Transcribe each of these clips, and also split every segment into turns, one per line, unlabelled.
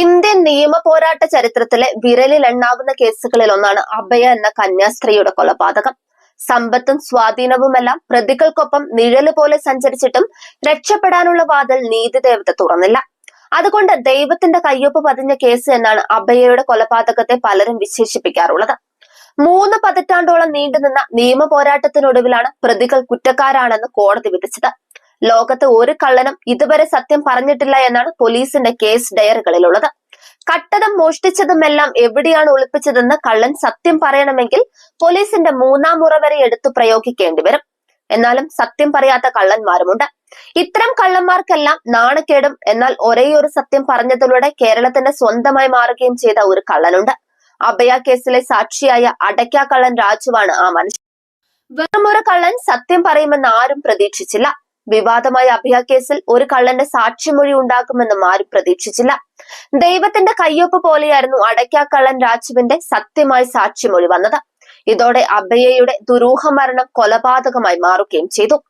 Indian നിയമ പോരാട്ട ചരിത്രത്തിലെ വിരലിൽ എണ്ണാവുന്ന കേസുകളിൽ ഒന്നാണ് അഭയ എന്ന കന്യാസ്ത്രീയുടെ കൊലപാതകം. സമ്പത്തും സ്വാധീനവുമെല്ലാം പ്രതികൾക്കൊപ്പം നിഴൽ പോലെ സഞ്ചരിച്ചിട്ടും രക്ഷപ്പെടാനുള്ള വാതിൽ നീതി ദേവത തുറന്നില്ല. അതുകൊണ്ട് ദൈവത്തിന്റെ കയ്യൊപ്പ് പതിഞ്ഞ കേസ് എന്നാണ് അഭയയുടെ കൊലപാതകത്തെ പലരും വിശേഷിപ്പിക്കാറുള്ളത്. മൂന്ന് പതിറ്റാണ്ടോളം നീണ്ടുനിന്ന നിയമ പോരാട്ടത്തിനൊടുവിലാണ് പ്രതികൾ കുറ്റക്കാരാണെന്ന് കോടതി വിധിച്ചത്. ലോകത്ത് ഒരു കള്ളനും ഇതുവരെ സത്യം പറഞ്ഞിട്ടില്ല എന്നാണ് പോലീസിന്റെ കേസ് ഡയറികളിലുള്ളത്. കട്ടതം മോഷ്ടിച്ചതുമെല്ലാം എവിടെയാണ് ഒളിപ്പിച്ചതെന്ന് കള്ളൻ സത്യം പറയണമെങ്കിൽ പോലീസിന്റെ മൂന്നാം മുറ വരെ എടുത്തു പ്രയോഗിക്കേണ്ടി വരും. എന്നാലും സത്യം പറയാത്ത കള്ളന്മാരുമുണ്ട്. ഇത്തരം കള്ളന്മാർക്കെല്ലാം നാണക്കേടും. എന്നാൽ ഒരേയൊരു സത്യം പറഞ്ഞതിലൂടെ കേരളത്തിന്റെ സ്വന്തമായി മാറുകയും ചെയ്ത ഒരു കള്ളനുണ്ട്. അഭയ കേസിലെ സാക്ഷിയായ അടയ്ക്ക കള്ളൻ രാജുവാണ് ആ മനുഷ്യൻ വെറുമൊരു കള്ളൻ സത്യം പറയുമെന്ന് ആരും പ്രതീക്ഷിച്ചില്ല. വിവാദമായ അഭയ കേസിൽ ഒരു കള്ളന്റെ സാക്ഷിമൊഴി ഉണ്ടാക്കുമെന്നും ആരും പ്രതീക്ഷിച്ചില്ല. ദൈവത്തിന്റെ കയ്യൊപ്പ് പോലെയായിരുന്നു അടയ്ക്കാക്കള്ളൻ കള്ളൻ രാജുവിന്റെ സത്യമായി സാക്ഷിമൊഴി വന്നത്. ഇതോടെ അഭയയുടെ ദുരൂഹ മരണം കൊലപാതകമായി മാറുകയും ചെയ്തു.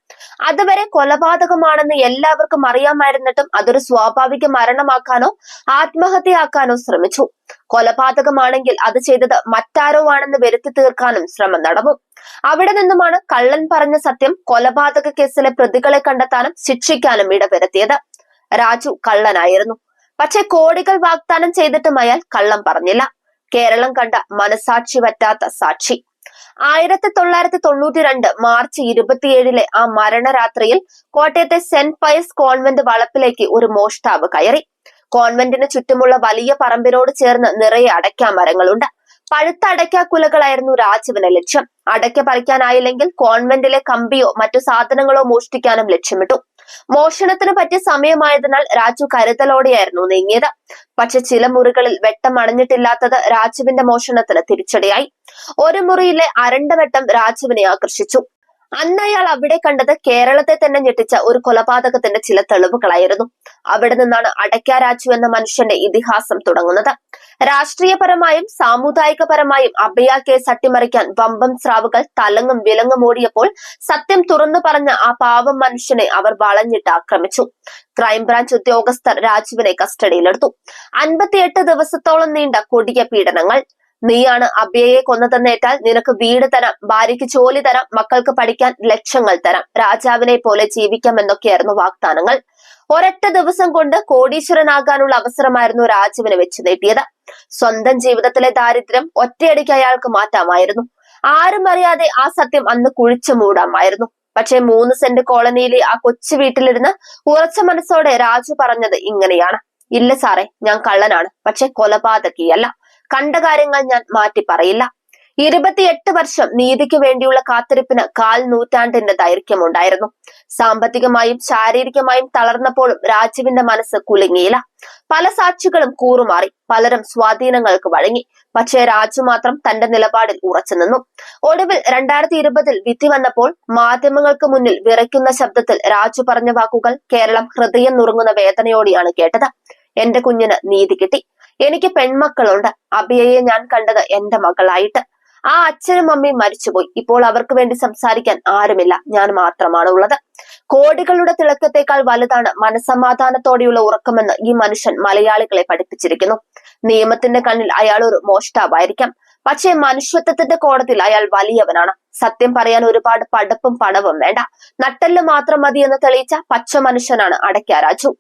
അതുവരെ കൊലപാതകമാണെന്ന് എല്ലാവർക്കും അറിയാമായിരുന്നിട്ടും അതൊരു സ്വാഭാവിക മരണമാക്കാനോ ആത്മഹത്യയാക്കാനോ ശ്രമിച്ചു. കൊലപാതകമാണെങ്കിൽ അത് ചെയ്തത് മറ്റാരോ ആണെന്ന് വരുത്തി തീർക്കാനും ശ്രമം നടന്നു. അവിടെ നിന്നുമാണ് കള്ളൻ പറഞ്ഞ സത്യം കൊലപാതക കേസിലെ പ്രതികളെ കണ്ടെത്താനും ശിക്ഷിക്കാനും ഇടവരുത്തിയത്. രാജു കള്ളനായിരുന്നു. പക്ഷെ കോടികൾ വാഗ്ദാനം ചെയ്തിട്ടും അയാൾ കള്ളം പറഞ്ഞില്ല. കേരളം കണ്ട മനസാക്ഷി പറ്റാത്ത സാക്ഷി. ആയിരത്തി തൊള്ളായിരത്തി തൊണ്ണൂറ്റി രണ്ട് മാർച്ച് ഇരുപത്തിയേഴിലെ ആ മരണരാത്രിയിൽ കോട്ടയത്തെ സെന്റ് പയസ് കോൺവെന്റ് വളപ്പിലേക്ക് ഒരു മോഷ്ടാവ് കയറി. കോൺവെന്റിന് ചുറ്റുമുള്ള വലിയ പറമ്പിനോട് ചേർന്ന് നിറയെ അടയ്ക്കാ മരങ്ങളുണ്ട്. പഴുത്ത അടയ്ക്കാ കുലകളായിരുന്നു രാജുവിന്റെ ലക്ഷ്യം. അടയ്ക്ക പറിക്കാനായില്ലെങ്കിൽ കോൺവെന്റിലെ കമ്പിയോ മറ്റു സാധനങ്ങളോ മോഷ്ടിക്കാനും ലക്ഷ്യമിട്ടു. മോഷണത്തിന് പറ്റിയ സമയമായതിനാൽ രാജു കരുതലോടെയായിരുന്നു നീങ്ങിയത്. പക്ഷെ ചില മുറികളിൽ വെട്ടം അണഞ്ഞിട്ടില്ലാത്തത് രാജുവിന്റെ മോഷണത്തിന് തിരിച്ചടിയായി. ഒരു മുറിയിലെ അരണ്ട വെട്ടം രാജുവിനെ ആകർഷിച്ചു. അന്ന് അയാൾ അവിടെ കണ്ടത് കേരളത്തെ തന്നെ ഞെട്ടിച്ച ഒരു കൊലപാതകത്തിന്റെ ചില തെളിവുകളായിരുന്നു. അവിടെ നിന്നാണ് അടയ്ക്ക രാജു എന്ന മനുഷ്യന്റെ ഇതിഹാസം തുടങ്ങുന്നത്. രാഷ്ട്രീയപരമായും സാമുദായികപരമായും അഭയ സട്ടിമറിക്കാൻ വമ്പം സ്രാവുകൾ തലങ്ങും വിലങ്ങും ഓടിയപ്പോൾ സത്യം തുറന്നു പറഞ്ഞ ആ പാവം മനുഷ്യനെ അവർ വളഞ്ഞിട്ട് ആക്രമിച്ചു. ക്രൈംബ്രാഞ്ച് ഉദ്യോഗസ്ഥർ രാജുവിനെ കസ്റ്റഡിയിലെടുത്തു. അൻപത്തിയെട്ട് ദിവസത്തോളം നീണ്ട കൊടിയ പീഡനങ്ങൾ. നീയാണ് അബിയയെ കൊന്നതെന്നേറ്റാൽ നിനക്ക് വീട് തരാം ഭാര്യയ്ക്ക് ജോലി തരാം മക്കൾക്ക് പഠിക്കാൻ ലക്ഷങ്ങൾ തരാം. രാജാവിനെ പോലെ ജീവിക്കാം എന്നൊക്കെയായിരുന്നു വാഗ്ദാനങ്ങൾ. ഒരൊറ്റ ദിവസം കൊണ്ട് കോടീശ്വരനാകാനുള്ള അവസരമായിരുന്നു രാജുവിന് വെച്ച് നീട്ടിയത് സ്വന്തം ജീവിതത്തിലെ ദാരിദ്ര്യം ഒറ്റയടിക്ക് അയാൾക്ക് മാറ്റാമായിരുന്നു. ആരും അറിയാതെ ആ സത്യം അന്ന് കുഴിച്ചു മൂടാമായിരുന്നു. പക്ഷേ മൂന്ന് സെന്റ് കോളനിയിലെ ആ കൊച്ചു വീട്ടിലിരുന്ന് ഉറച്ച മനസ്സോടെ രാജു പറഞ്ഞത് ഇങ്ങനെയാണ്. ഇല്ല സാറേ ഞാൻ കള്ളനാണ്. പക്ഷെ കൊലപാതകിയല്ല. കണ്ട കാര്യങ്ങൾ ഞാൻ മാറ്റി പറയില്ല. ഇരുപത്തിയെട്ട് വർഷം നീതിക്ക് വേണ്ടിയുള്ള കാത്തിരിപ്പിന് കാൽ നൂറ്റാണ്ടിന്റെ ദൈർഘ്യമുണ്ടായിരുന്നു. സാമ്പത്തികമായും ശാരീരികമായും തളർന്നപ്പോഴും രാജീവിന്റെ മനസ്സ് കുലുങ്ങിയില്ല. പല സാക്ഷികളും കൂറുമാറി പലരും സ്വാധീനങ്ങൾക്ക് വഴങ്ങി. പക്ഷേ രാജു മാത്രം തന്റെ നിലപാടിൽ ഉറച്ചു നിന്നു. ഒടുവിൽ രണ്ടായിരത്തി ഇരുപതിൽ വിധി വന്നപ്പോൾ മാധ്യമങ്ങൾക്ക് മുന്നിൽ വിറയ്ക്കുന്ന ശബ്ദത്തിൽ രാജു പറഞ്ഞ വാക്കുകൾ കേരളം ഹൃദയം നുറുങ്ങുന്ന വേദനയോടെയാണ് കേട്ടത്. എന്റെ കുഞ്ഞിന് നീതി കിട്ടി. എനിക്ക് പെൺമക്കളുണ്ട്. അബിയയെ ഞാൻ കണ്ടത് എന്റെ മകളായിട്ട്. ആ അച്ഛനും അമ്മയും മരിച്ചുപോയി. ഇപ്പോൾ അവർക്ക് വേണ്ടി സംസാരിക്കാൻ ആരുമില്ല. ഞാൻ മാത്രമാണ് ഉള്ളത്. കോടികളുടെ തിളക്കത്തേക്കാൾ വലുതാണ് മനസമാധാനത്തോടെയുള്ള ഉറക്കമെന്ന് ഈ മനുഷ്യൻ മലയാളികളെ പഠിപ്പിച്ചിരിക്കുന്നു. നിയമത്തിന്റെ കണ്ണിൽ അയാൾ ഒരു മോഷ്ടാവായിരിക്കാം. പക്ഷേ മനുഷ്യത്വത്തിന്റെ കോടതിയിൽ അയാൾ വലിയവനാണ്. സത്യം പറയാൻ ഒരുപാട് പടപ്പും പണവും വേണ്ട. നട്ടൽ മാത്രം മതി തെളിയിച്ച പച്ച മനുഷ്യനാണ് അടയ്ക്ക രാജു.